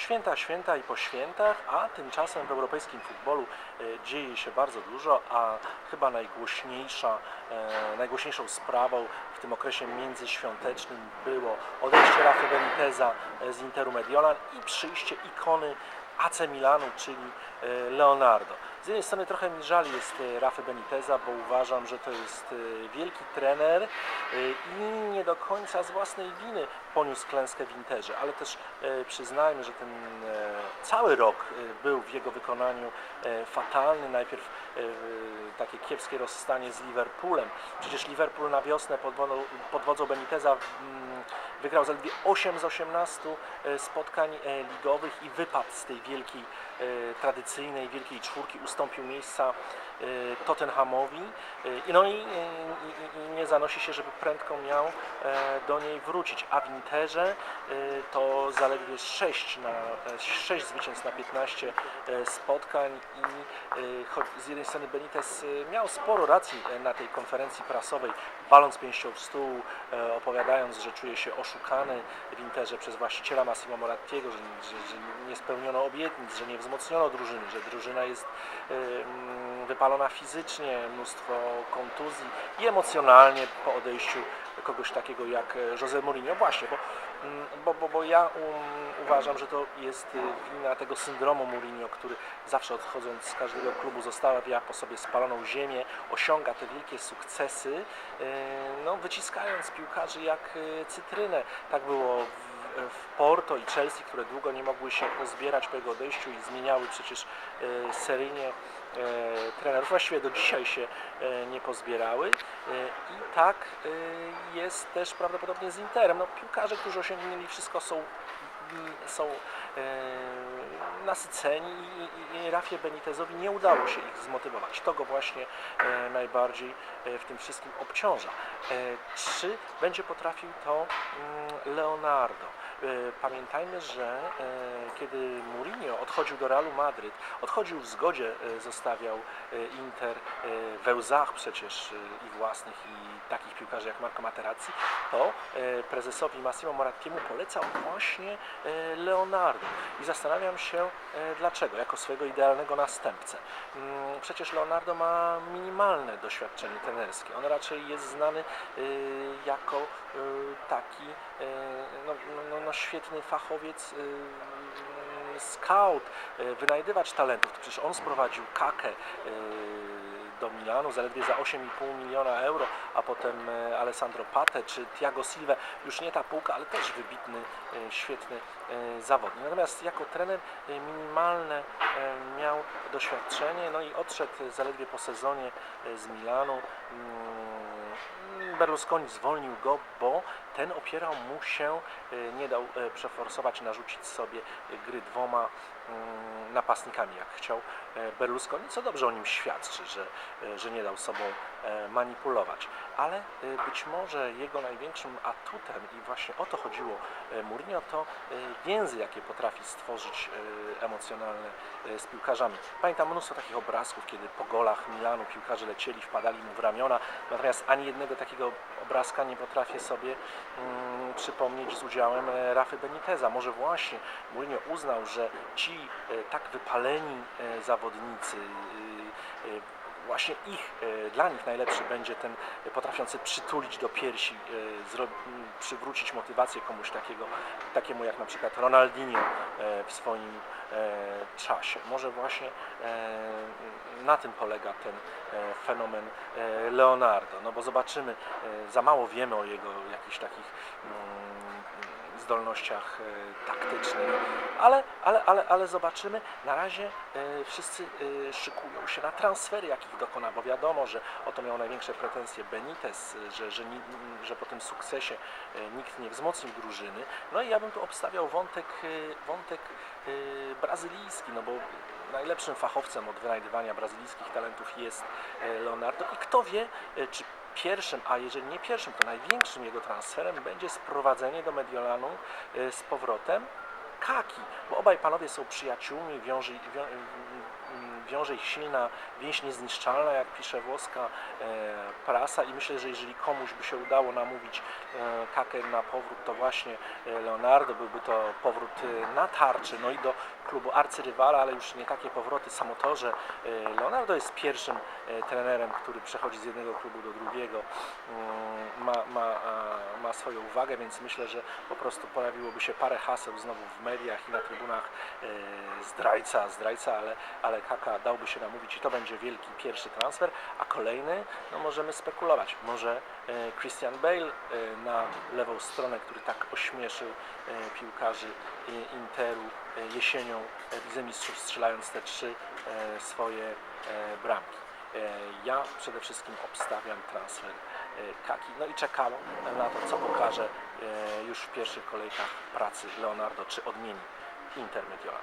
Święta, święta i po świętach, a tymczasem w europejskim futbolu e, dzieje się bardzo dużo, a chyba najgłośniejsza, e, najgłośniejszą sprawą w tym okresie międzyświątecznym było odejście Rafy Beniteza e, z Interu Mediolan i przyjście ikony AC Milanu, czyli Leonardo. Z jednej strony trochę mi żal jest e, Rafy Beniteza, bo uważam, że to jest e, wielki trener e, i nie do końca z własnej winy poniósł klęskę w Interze, ale też przyznajmy, że ten cały rok był w jego wykonaniu fatalny. Najpierw takie kiepskie rozstanie z Liverpoolem. Przecież Liverpool na wiosnę pod wodzą Beniteza mm, wygrał zaledwie 8 z 18 e, spotkań ligowych i wypadł z tej wielkiej, tradycyjnej wielkiej czwórki, estão miejsca Tottenhamowi. E, i No i, nie zanosi się, żeby prędko miał e, do niej wrócić. A w Interze e, to zaledwie 6, na, 6 zwycięstw na 15 e, spotkań i e, choć z jednej strony Benitez e, miał sporo racji e, na tej konferencji prasowej, waląc pięścią w stół, e, opowiadając, że czuje się oszukany w Interze przez właściciela Massimo Morattiego, że, że, że nie spełniono obietnic, że nie wzmocniono drużyny, że drużyna jest e, wypalona fizycznie, mnóstwo kontuzji i emocjonalnie po odejściu kogoś takiego jak e, Jose Mourinho. Właśnie, bo, mm, bo, bo, bo ja um, uważam, że to jest e, wina tego syndromu Mourinho, który zawsze odchodząc z każdego klubu zostawia po sobie spaloną ziemię, osiąga te wielkie sukcesy, e, no, wyciskając piłkarzy jak cytrynę. Tak było w, Porto i Chelsea, które długo nie mogły się pozbierać po jego odejściu i zmieniały przecież e, seryjnie e, trenerów. Właściwie do dzisiaj się e, nie pozbierały. I tak jest też prawdopodobnie z Interem. No, piłkarze, którzy osiągnęli wszystko są, są e, nasyceni i, Rafie Benitezowi nie udało się ich zmotywować. To go właśnie e, najbardziej e, w tym wszystkim obciąża. Czy będzie potrafił to mm, Leonardo? E, Pamiętajmy, że e, kiedy Mourinho odchodził do Realu Madryt, odchodził w zgodzie, e, zostawiał Inter we łzach przecież i własnych i takich piłkarzy jak Marco Materazzi, to prezesowi Massimo Morattiemu polecał właśnie Leonardo. I zastanawiam się dlaczego, jako swojego idealnego następcę. Mm, Przecież Leonardo ma minimalne doświadczenie trenerskie. On raczej jest znany jako taki e, no, no, no świetny fachowiec, e, scout, e, wynajdywacz talentów. Przecież on sprowadził Kakę do Milanu zaledwie za 8,5 miliona euro, a potem Alessandro Pate czy Thiago Silva, już nie ta półka, ale też wybitny, świetny zawodnik. Natomiast jako trener minimalne miał doświadczenie, no i odszedł zaledwie po sezonie z Milanu. Berlusconi zwolnił go, bo ten opierał mu się, e, nie dał e, przeforsować, narzucić sobie gry dwoma napastnikami, jak chciał e, Berlusconi, co dobrze o nim świadczy, że, e, że nie dał sobą e, manipulować. Ale być może jego największym atutem, i właśnie o to chodziło Mourinho, to więzy, jakie potrafi stworzyć emocjonalne z piłkarzami. Pamiętam mnóstwo takich obrazków, kiedy po golach Milanu piłkarze lecieli, wpadali mu w ramiona, natomiast ani jednego takiego obrazka nie potrafię sobie mm, przypomnieć z udziałem Rafy Beniteza. Może właśnie Mourinho uznał, że ci e, tak wypaleni e, zawodnicy, e, właśnie ich, dla nich najlepszy będzie ten potrafiący przytulić do piersi, przywrócić motywację komuś takiego, takiemu jak na przykład Ronaldinho w swoim czasie. Może właśnie na tym polega ten fenomen Leonardo, no bo zobaczymy, za mało wiemy o jego jakichś takich mm, zdolnościach e, taktycznych, ale, ale, ale, ale zobaczymy. Na razie e, wszyscy e, szykują się na transfery, jakich dokona, bo wiadomo, że o to miał największe pretensje Benitez, że, że, że po tym sukcesie nikt nie wzmocnił drużyny. No i ja bym tu obstawiał wątek, wątek brazylijski, no bo najlepszym fachowcem od wynajdywania brazylijskich talentów jest Leonardo i kto wie, czy pierwszym, a jeżeli nie pierwszym, to największym jego transferem będzie sprowadzenie do Mediolanu e, z powrotem Kaki, bo obaj panowie są przyjaciółmi, wiąże, wią, mm, wiąże ich silna więź niezniszczalna, jak pisze włoska e, prasa. I myślę, że jeżeli komuś by się udało namówić e, Kakę na powrót, to właśnie e, Leonardo byłby to powrót na tarczy, no i do klubu arcyrywala, ale już nie takie powroty. Samo to, że e, Leonardo jest pierwszym e, trenerem, który przechodzi z jednego klubu do drugiego, mm, ma, ma, ma swoją uwagę, więc myślę, że po prostu pojawiłoby się parę haseł znowu w mediach i na trybunach e, zdrajca, zdrajca, ale, ale Kaka dałby się namówić i to będzie wielki pierwszy transfer, a kolejny, no możemy spekulować, może Christian Bale na lewą stronę, który tak ośmieszył piłkarzy Interu jesienią e, Lidze Mistrzów strzelając te trzy e, swoje e, bramki. E, Ja przede wszystkim obstawiam transfer e, Kaki, no i czekam na to, co pokaże e, już w pierwszych kolejkach pracy Leonardo, czy odmieni Inter Mediolan.